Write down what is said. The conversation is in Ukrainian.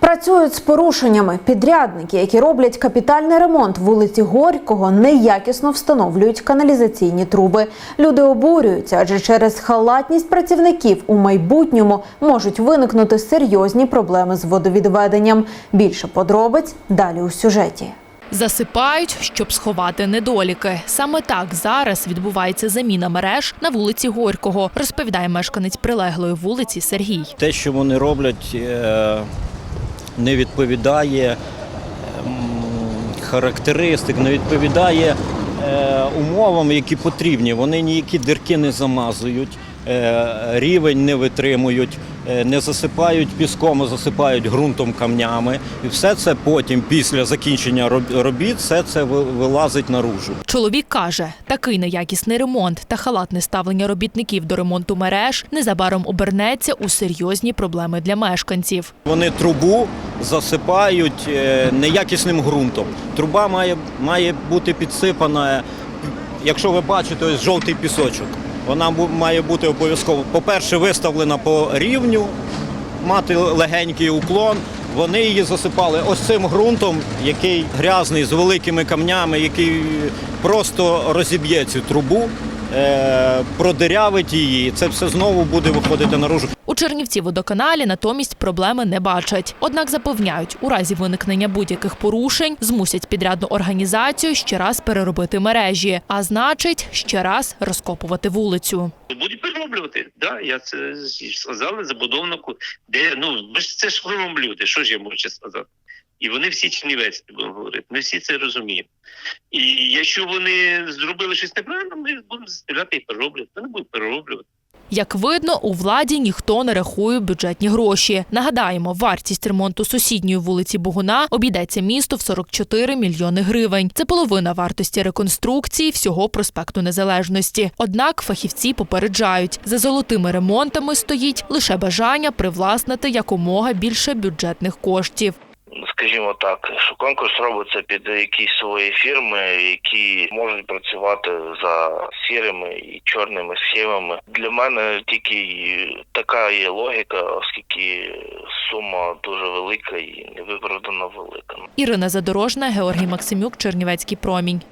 Працюють з порушеннями. Підрядники, які роблять капітальний ремонт вулиці Горького, неякісно встановлюють каналізаційні труби. Люди обурюються, адже через халатність працівників у майбутньому можуть виникнути серйозні проблеми з водовідведенням. Більше подробиць далі у сюжеті. Засипають, щоб сховати недоліки. Саме так зараз відбувається заміна мереж на вулиці Горького, розповідає мешканець прилеглої вулиці Сергій. Те, що вони роблять, е, не відповідає ем, характеристик, не відповідає е, умовам, які потрібні. Вони ніякі дірки не замазують, рівень не витримують, е, не засипають піском, а засипають ґрунтом камнями. І все це потім, після закінчення робіт, все це вилазить наружу. Чоловік каже, такий неякісний ремонт та халатне ставлення робітників до ремонту мереж незабаром обернеться у серйозні проблеми для мешканців. Вони трубу засипають е, неякісним ґрунтом. Труба має, має бути підсипана, якщо ви бачите, ось жовтий пісочок. Вона має бути обов'язково, по-перше, виставлена по рівню, мати легенький уклон. Вони її засипали ось цим ґрунтом, який грязний, з великими камнями, який просто розіб'є цю трубу, е, продирявить її. Це все знову буде виходити наружу. У Чернівці водоканалі натомість проблеми не бачать. Однак запевняють, у разі виникнення будь-яких порушень змусять підрядну організацію ще раз переробити мережі, а значить, ще раз розкопувати вулицю. Будуть перероблювати. Да, я це сказали забудовнику, де ну ми ж це ж люди. Що ж я можу сказати? І вони всі чернівець будемо говорити. Ми всі це розуміємо. І якщо вони зробили щось неправильно, ми будемо заставляти і перероблювати. Вони будуть перероблювати. Як видно, у владі ніхто не рахує бюджетні гроші. Нагадаємо, вартість ремонту сусідньої вулиці Богуна обійдеться місту в 44 мільйони гривень. Це половина вартості реконструкції всього проспекту Незалежності. Однак фахівці попереджають, за золотими ремонтами стоїть лише бажання привласнити якомога більше бюджетних коштів. Скажімо так, що конкурс робиться під якісь свої фірми, які можуть працювати за сірими і чорними схемами. Для мене тільки така є логіка, оскільки сума дуже велика і невиправдано велика. Ірина Задорожна, Георгій Максимюк, Чернівецький промінь.